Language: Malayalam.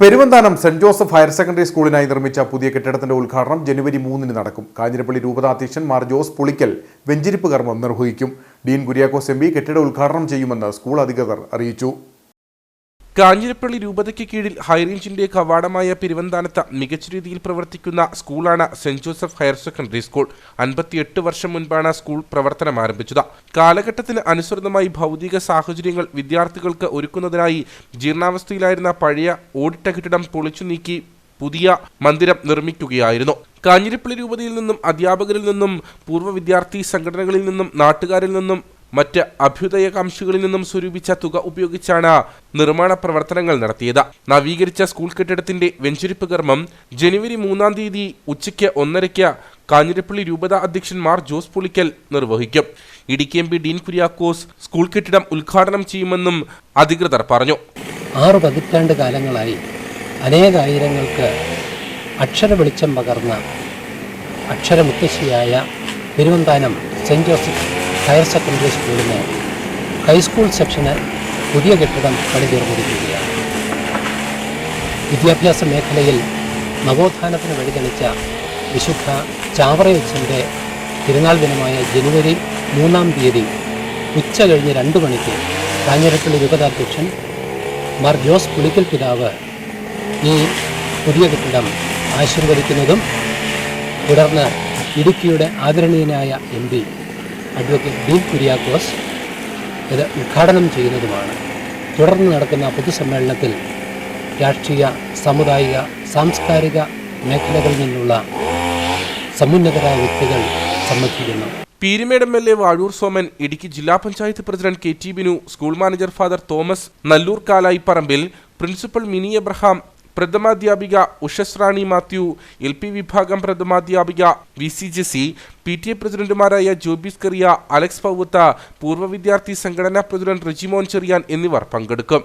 Peruvanthanam saint Joseph higher secondary സ്കൂളിനായി നിർമ്മിച്ച പുതിയ കെട്ടിടത്തിന്റെ ഉദ്ഘാടനം ജനുവരി മൂന്നിന് നടക്കും. കാഞ്ഞിരപ്പള്ളി രൂപതാധ്യക്ഷൻ മാർ ജോസ് പുളിക്കൽ വെഞ്ചിരിപ്പ് കർമ്മം നിർവഹിക്കും. ഡീൻ കുര്യാക്കോസ് എം കെട്ടിട ഉദ്ഘാടനം ചെയ്യുമെന്ന് സ്കൂൾ അധികൃതർ അറിയിച്ചു. കാഞ്ഞിരപ്പള്ളി രൂപതയ്ക്ക് കീഴിൽ ഹൈറേഞ്ചിന്റെ കവാടമായ പെരുവന്താനത്ത് മികച്ച രീതിയിൽ പ്രവർത്തിക്കുന്ന സ്കൂളാണ് saint Joseph higher secondary school. അൻപത്തിയെട്ട് വർഷം മുൻപാണ് സ്കൂൾ പ്രവർത്തനം ആരംഭിച്ചത്. കാലഘട്ടത്തിന് അനുസൃതമായി ഭൗതിക സാഹചര്യങ്ങൾ വിദ്യാർത്ഥികൾക്ക് ഒരുക്കുന്നതിനായി ജീർണാവസ്ഥയിലായിരുന്ന പഴയ ഓടിട്ട കെട്ടിടം പൊളിച്ചു നീക്കി പുതിയ മന്ദിരം നിർമ്മിക്കുകയായിരുന്നു. കാഞ്ഞിരപ്പള്ളി രൂപതയിൽ നിന്നും അധ്യാപകരിൽ നിന്നും പൂർവ വിദ്യാർത്ഥി സംഘടനകളിൽ നിന്നും നാട്ടുകാരിൽ നിന്നും മറ്റ് അഭ്യുദയകാംക്ഷികളിൽ നിന്നും സ്വരൂപിച്ച തുക ഉപയോഗിച്ചാണ് നിർമ്മാണ പ്രവർത്തനങ്ങൾ നടത്തിയത്. നവീകരിച്ച സ്കൂൾ കെട്ടിടത്തിന്റെ വെഞ്ചരിപ്പ് കർമ്മം ജനുവരി മൂന്നാം തീയതി ഉച്ചയ്ക്ക് ഒന്നരയ്ക്ക് കാഞ്ഞിരപ്പള്ളി രൂപത അധ്യക്ഷൻ മാർ ജോസ് പുളിക്കൽ നിർവഹിക്കും. Idukki M P Dean Kuriakose school കെട്ടിടം ഉദ്ഘാടനം ചെയ്യുമെന്നും അധികൃതർ പറഞ്ഞു. ആറ് പതിറ്റാണ്ട് കാലങ്ങളായി അനേകായിരങ്ങൾക്ക് അക്ഷര വെളിച്ചം പകർന്ന അക്ഷരമുത്തശ്ശിയായ Peruvanthanam saint Joseph higher secondary സ്കൂളിന് ഹൈസ്കൂൾ സെക്ഷന് പുതിയ കെട്ടിടം പണിതീർന്നിരിക്കുകയാണ്. വിദ്യാഭ്യാസ മേഖലയിൽ നവോത്ഥാനത്തിന് വഴിതെളിച്ച വിശുദ്ധ ചാവറയച്ചന്റെ തിരുനാൾ ദിനമായ ജനുവരി മൂന്നാം തീയതി ഉച്ച കഴിഞ്ഞ് രണ്ട് മണിക്ക് കാഞ്ഞിരപ്പള്ളി രൂപതാധ്യക്ഷൻ മാർ ജോസ് പുളിക്കൽ പിതാവ് ഈ പുതിയ കെട്ടിടം ആശീർവദിക്കുന്നതും തുടർന്ന് ഇടുക്കിയുടെ ആദരണീയനായ M P advocate Dean Kuriakose ഇത് ഉദ്ഘാടനം ചെയ്യുന്നതുമാണ്. തുടർന്ന് നടക്കുന്ന പൊതുസമ്മേളനത്തിൽ രാഷ്ട്രീയ സാമുദായിക സാംസ്കാരിക മേഖലകളിൽ നിന്നുള്ള സമുന്നതരായ വ്യക്തികൾ സംബന്ധിക്കുന്നു. Peermade M L A Vazhoor Soman Idukki ജില്ലാ panchayat president K T Binu school manager father Thomas Nalloor Kalayiparambil principal Mini Abraham പ്രഥമാധ്യാപിക Ushas Mathew L P വിഭാഗം പ്രഥമാധ്യാപിക V C Jessy P T A പ്രസിഡന്റുമാരായ ജോബിസ് കറിയ അലക്സ് പൗവത്ത പൂർവ വിദ്യാർത്ഥി സംഘടനാ പ്രസിഡന്റ് റിജിമോൻ ചെറിയാൻ എന്നിവർ പങ്കെടുക്കും.